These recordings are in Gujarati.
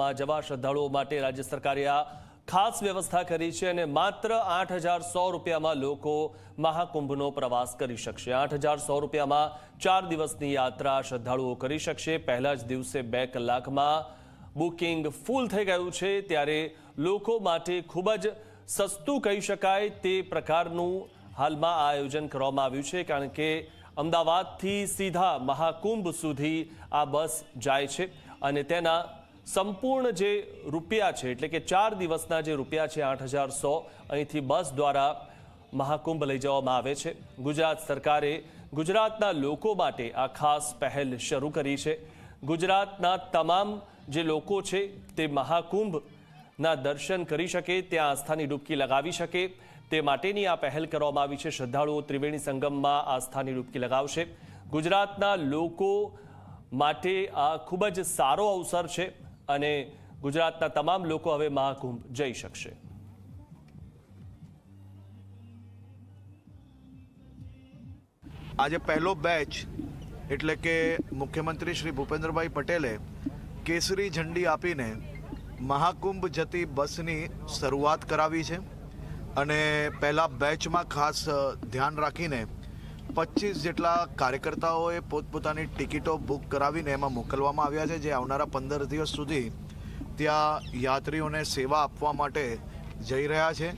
મહાકુંભમાં જવા શ્રદ્ધાળુઓ માટે રાજ્ય સરકારે આ ખાસ વ્યવસ્થા કરી છે અને માત્ર આઠ હજાર સો રૂપિયામાં લોકો મહાકુંભનો પ્રવાસ કરી શકશે. આઠ હજાર સો રૂપિયામાં ચાર દિવસની યાત્રા શ્રદ્ધાળુઓ કરી શકશે. પહેલા જ દિવસે બે કલાકમાં બુકિંગ ફૂલ થઈ ગયું છે. ત્યારે લોકો માટે ખૂબ જ સસ્તું કહી શકાય તે પ્રકારનું હાલમાં આ આયોજન કરવામાં આવ્યું છે. કારણ કે અમદાવાદથી સીધા મહાકુંભ સુધી આ બસ જાય છે અને તેના સંપૂર્ણ જે રૂપિયા છે, એટલે કે ચાર દિવસના જે રૂપિયા છે, આઠ હજાર સો, અહીંથી બસ દ્વારા મહાકુંભ લઈ જવામાં આવે છે. ગુજરાત સરકારે ગુજરાતના લોકો માટે આ ખાસ પહેલ શરૂ કરી છે. ગુજરાતના તમામ જે લોકો છે, તે મહાકુંભના દર્શન કરી શકે, ત્યાં આસ્થાની ડૂબકી લગાવી શકે. તે માટેની આ પહેલ કરવામાં આવી છે. શ્રદ્ધાળુઓ ત્રિવેણી સંગમમાં આસ્થાની ડૂબકી લગાવશે. ગુજરાતના લોકો માટે આ ખૂબ જ સારો અવસર છે. અને ગુજરાતના તમામ લોકો હવે મહાકુંભ જઈ શકશે. આજે પહેલો બેચ એટલે કે મુખ્યમંત્રી શ્રી ભૂપેન્દ્રભાઈ પટેલે કેસરી ઝંડી આપીને મહાકુંભ જતી બસની શરૂઆત કરાવી છે. અને પહેલા બેચમાં ખાસ ધ્યાન રાખીને પચીસ જેટલા કાર્યકર્તાઓએ પોતપોતાની ટિકિટો બુક કરાવીને એમાં મોકલવામાં આવ્યા છે, જે આવનારા પંદર દિવસ સુધી ત્યાં યાત્રીઓને સેવા આપવા માટે જઈ રહ્યા છે.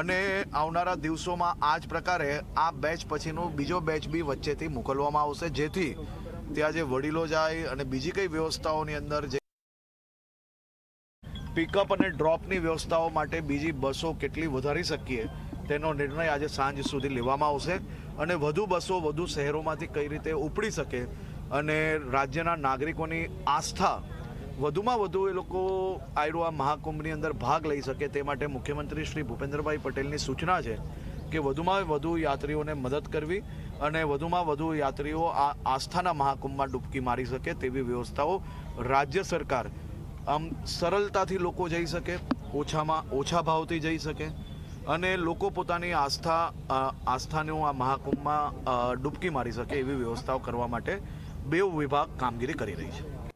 અને આવનારા દિવસોમાં આ જ પ્રકારે આ બેચ પછીનું બીજો બેચ બી વચ્ચેથી મોકલવામાં આવશે, જેથી ત્યાં જે વડીલો જાય અને બીજી કઈ વ્યવસ્થાઓની અંદર જે પિકઅપ અને ડ્રોપની વ્યવસ્થાઓ માટે બીજી બસો કેટલી વધારી શકીએ. તેનો નિર્ણય આજે સાંજ સુધી લેવામાં આવશે અને વધુ બસો વધુ શહેરોમાંથી કઈ રીતે ઉપડી શકે અને રાજ્યના નાગરિકોની આસ્થા વધુમાં વધુ એ લોકો આયરો આ મહાકુંભની અંદર ભાગ લઈ શકે તે માટે મુખ્યમંત્રી શ્રી ભૂપેન્દ્રભાઈ પટેલની સૂચના છે કે વધુમાં વધુ યાત્રીઓને મદદ કરવી અને વધુમાં વધુ યાત્રીઓ આ આસ્થાના મહાકુંભમાં ડૂબકી મારી શકે તેવી વ્યવસ્થાઓ રાજ્ય સરકાર આમ સરળતાથી લોકો જઈ શકે, ઓછામાં ઓછા ભાવથી જઈ શકે અને લોકો પોતાની આસ્થા આસ્થાનું આ મહાકુંભમાં ડૂબકી મારી શકે એવી વ્યવસ્થાઓ કરવા માટે બે વિભાગ કામગીરી કરી રહી છે.